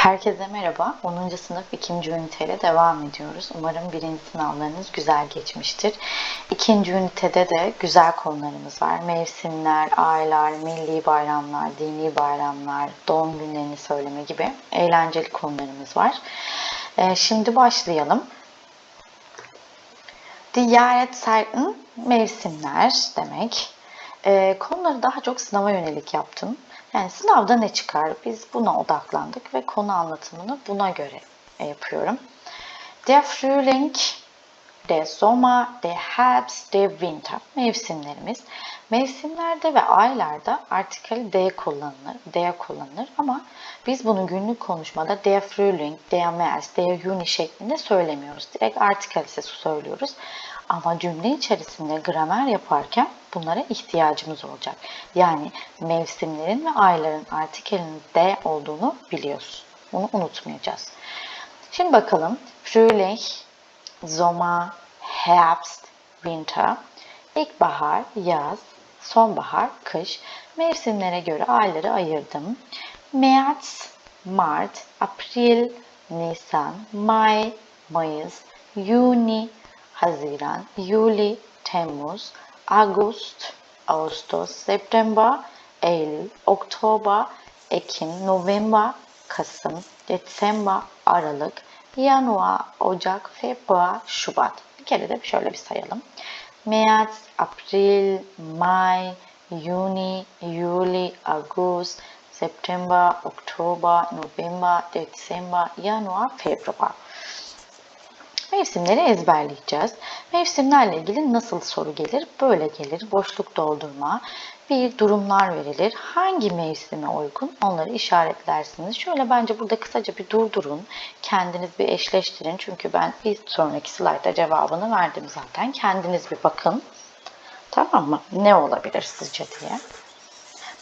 Herkese merhaba. 10. sınıf 2. üniteyle devam ediyoruz. Umarım birinci sınavlarınız güzel geçmiştir. İkinci ünitede de güzel konularımız var. Mevsimler, aylar, milli bayramlar, dini bayramlar, doğum günlerini söyleme gibi eğlenceli konularımız var. Ee, şimdi başlayalım. Diyaret Zeiten mevsimler demek. Ee, konuları daha çok sınava yönelik yaptım. Yani sınavda ne çıkar? Biz buna odaklandık ve konu anlatımını buna göre e, yapıyorum. Der Frühling, der Sommer, der Herbst, der Winter mevsimlerimiz. Mevsimlerde ve aylarda artikel D kullanılır, der kullanılır ama biz bunu günlük konuşmada der Frühling, der März, der Juni şeklinde söylemiyoruz. Direkt artikel sesi söylüyoruz. Ama cümle içerisinde gramer yaparken bunlara ihtiyacımız olacak. Yani mevsimlerin ve ayların artikelinin D olduğunu biliyoruz. Bunu unutmayacağız. Şimdi bakalım. Frühling, Sommer, Herbst, Winter, ilkbahar, yaz, sonbahar, kış. Mevsimlere göre ayları ayırdım. März, Mart, April, Nisan, May, Mayıs, Juni, Haziran, Juli, Temmuz, Ağustos, Ağustos, September, Eylül, Oktober, Ekim, November, Kasım, December, Aralık, Januar, Ocak, Februar, Şubat. Bir kere de şöyle bir sayalım. März, April, May, Juni, Juli, August, September, Oktober, November, December, Januar, Februar. Mevsimleri ezberleyeceğiz. Mevsimlerle ilgili nasıl soru gelir? Böyle gelir. Boşluk doldurma, bir durumlar verilir. Hangi mevsime uygun onları işaretlersiniz. Şöyle bence burada kısaca bir durdurun. Kendiniz bir eşleştirin. Çünkü ben bir sonraki slaytta cevabını verdim zaten. Kendiniz bir bakın. Tamam mı? Ne olabilir sizce diye.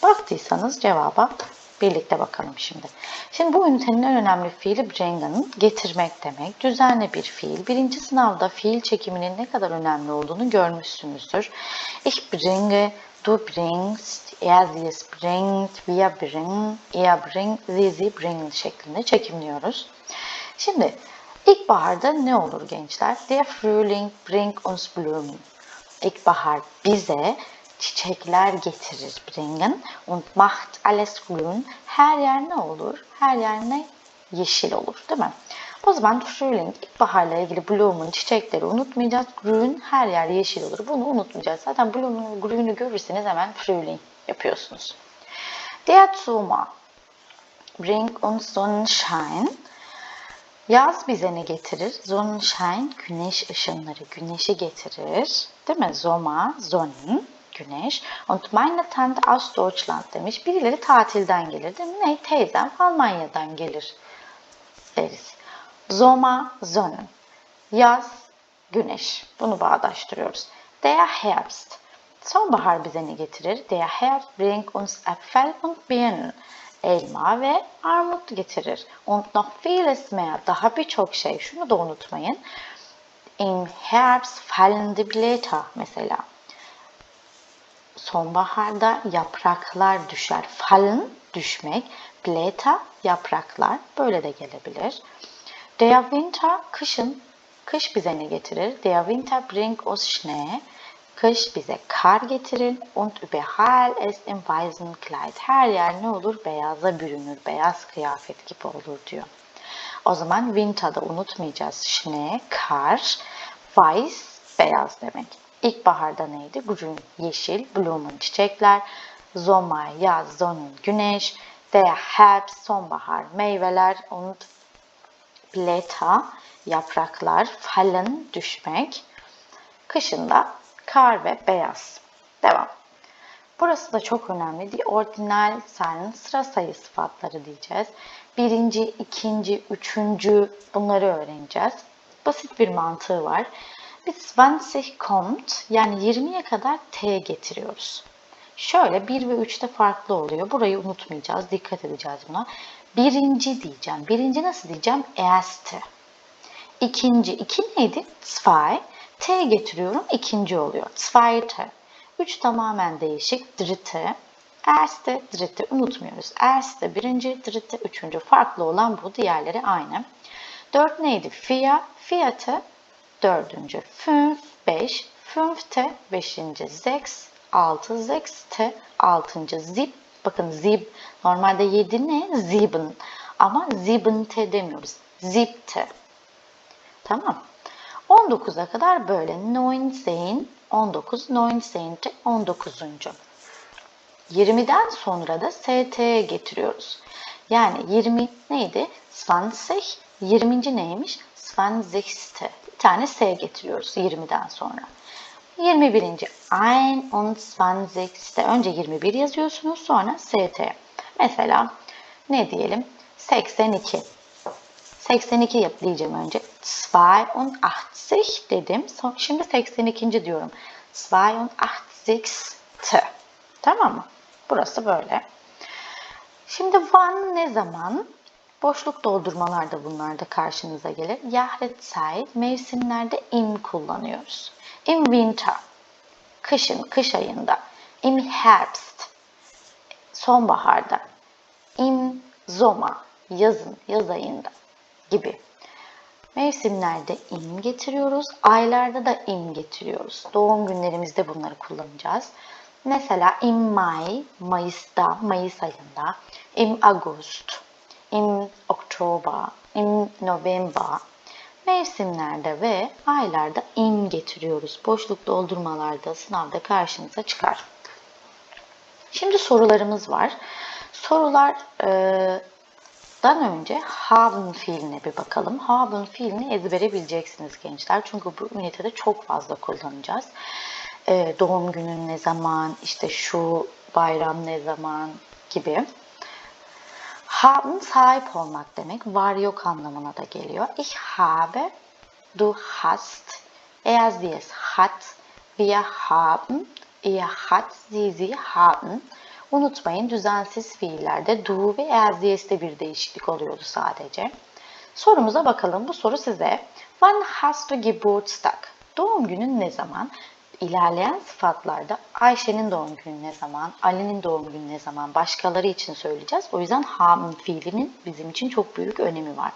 Baktıysanız cevaba Birlikte bakalım şimdi. Şimdi bu ünitenin en önemli fiili bringen, getirmek demek. Düzenli bir fiil. Birinci sınavda fiil çekiminin ne kadar önemli olduğunu görmüşsünüzdür. Ich bringe, du bringst, er sie bringt, wir bringen, er bringt, sie sie bringen şeklinde çekimliyoruz. Şimdi ilkbaharda ne olur gençler? Der Frühling bringt uns Blumen. İlkbahar bize çiçekler getirir bringen und macht alles grün. Her yer ne olur? Her yer ne? Yeşil olur değil mi? O zaman Frühling ilkbaharla ilgili Bloom'un çiçekleri unutmayacağız. Grün her yer yeşil olur. Bunu unutmayacağız. Zaten Bloom'un grünü görürseniz hemen Frühling yapıyorsunuz. Der Sommer bring uns Sonnenschein. Yaz bize ne getirir? Sonnenschein, güneş ışınları, güneşi getirir. Değil mi? Sommer, Sonnen güneş. Und meine Tante aus Deutschland demiş. Birileri tatilden gelir değil mi? Ne? Teyzem Almanya'dan gelir deriz. Zoma, Sonnen. Yaz, güneş. Bunu bağdaştırıyoruz. Der Herbst. Sonbahar bize ne getirir? Der Herbst bringt uns Äpfel und Birnen. Elma ve armut getirir. Und noch vieles mehr. Daha birçok şey. Şunu da unutmayın. Im Herbst fallen die Blätter mesela sonbaharda yapraklar düşer. Fallen düşmek, Blätter yapraklar böyle de gelebilir. Der Winter kışın kış bize ne getirir? Der Winter bringt uns Schnee. Kış bize kar getirir und überall es im weißen Kleid. Her yer ne olur? Beyaza bürünür. Beyaz kıyafet gibi olur diyor. O zaman winter'da unutmayacağız. Schnee, kar, weiß, beyaz demek. İlkbaharda neydi? Grün, yeşil, Blumen, çiçekler. Sommer, yaz, Sonnen, güneş. Der Herbst, sonbahar, meyveler. Und Blätter, yapraklar. Fallen, düşmek. Kışında kar ve beyaz. Devam. Burası da çok önemli. Die ordinal Zahlen sıra sayı sıfatları diyeceğiz. Birinci, ikinci, üçüncü bunları öğreneceğiz. Basit bir mantığı var. Biz 20 kommt yani 20'ye kadar t getiriyoruz. Şöyle 1 ve 3'te farklı oluyor. Burayı unutmayacağız. Dikkat edeceğiz buna. Birinci diyeceğim. Birinci nasıl diyeceğim? Erste. İkinci. İki neydi? Zwei. T getiriyorum. ikinci oluyor. Zweite. Üç tamamen değişik. Dritte. Erste, dritte unutmuyoruz. Erste birinci, dritte üçüncü. Farklı olan bu. Diğerleri aynı. Dört neydi? Vier, vierte dördüncü. Fünf, beş. Fünfte beşinci. Sechs, altı. Sechste altıncı. Zip, bakın zib. Normalde yedi ne? Sieben. Ama siebente demiyoruz. Siebte. Tamam. 19'a kadar böyle. 19, 19, 19, 19. 20'den sonra da ST'ye getiriyoruz. Yani 20 neydi? 20. 20. neymiş? 20. Bir tane S getiriyoruz 20'den sonra. 21. 21. Önce 21 yazıyorsunuz sonra ST. Mesela ne diyelim? 82. 82 yap diyeceğim önce. 82 dedim. Şimdi 82. diyorum. 82. Tamam mı? Burası böyle. Şimdi wann ne zaman? Boşluk doldurmalarda bunlar da karşınıza gelir. Jahreszeit mevsimlerde in kullanıyoruz. Im Winter kışın, kış ayında. Im Herbst sonbaharda. Im Sommer yazın, yaz ayında gibi. Mevsimlerde im getiriyoruz. Aylarda da im getiriyoruz. Doğum günlerimizde bunları kullanacağız. Mesela im Mai, Mayıs'ta, Mayıs ayında. Im August, im Oktober, im November. Mevsimlerde ve aylarda im getiriyoruz. Boşluk doldurmalarda sınavda karşınıza çıkar. Şimdi sorularımız var. Sorular e, önce haben fiiline bir bakalım. Haben fiilini ezbere bileceksiniz gençler. Çünkü bu ünitede çok fazla kullanacağız. Ee, doğum günün ne zaman, işte şu bayram ne zaman gibi. Haben sahip olmak demek. Var yok anlamına da geliyor. Ich habe, du hast, er sie es hat, wir haben, ihr hat, sie sie haben. Unutmayın düzensiz fiillerde do ve ezdiyeste bir değişiklik oluyordu sadece. Sorumuza bakalım. Bu soru size. Wann hast du Geburtstag? Doğum günün ne zaman? İlerleyen sıfatlarda Ayşe'nin doğum günü ne zaman, Ali'nin doğum günü ne zaman başkaları için söyleyeceğiz. O yüzden haben fiilinin bizim için çok büyük önemi var.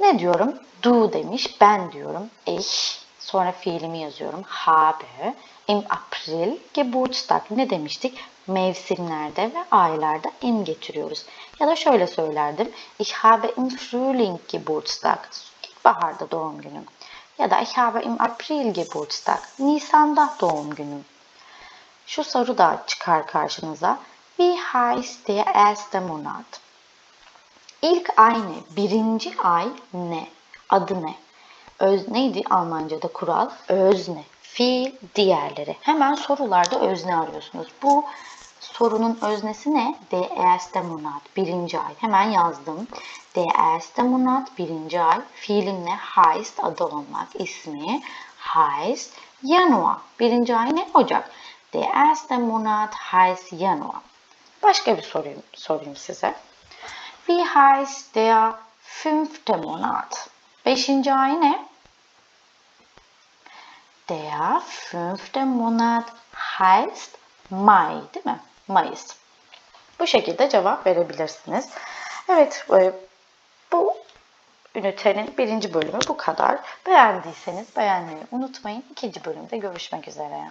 Ne diyorum? Du demiş, ben diyorum. Ich, sonra fiilimi yazıyorum. Habe, im April Geburtstag ne demiştik? Mevsimlerde ve aylarda im getiriyoruz. Ya da şöyle söylerdim. Ich habe im Frühling Geburtstag. İlkbaharda doğum günüm. Ya da ich habe im April Geburtstag. Nisan'da doğum günüm. Şu soru da çıkar karşınıza. Wie heißt der erste Monat? İlk ay ne? Birinci ay ne? Adı ne? Öz neydi Almanca'da kural? Özne. Fiil diğerleri. Hemen sorularda özne arıyorsunuz. Bu sorunun öznesi ne? Der erste Monat. Birinci ay. Hemen yazdım. Der erste Monat. Birinci ay. Fiilim ne? Heißt. Adı olmak. ismi. Heißt. Januar. Birinci ay ne? Ocak. Der erste Monat heißt Januar. Başka bir sorayım, sorayım size. Wie heißt der fünfte Monat? Beşinci ay ne? Der fünfte Monat heißt Mai değil mi? Mayıs. Bu şekilde cevap verebilirsiniz. Evet e, bu ünitenin birinci bölümü bu kadar. Beğendiyseniz beğenmeyi unutmayın. İkinci bölümde görüşmek üzere.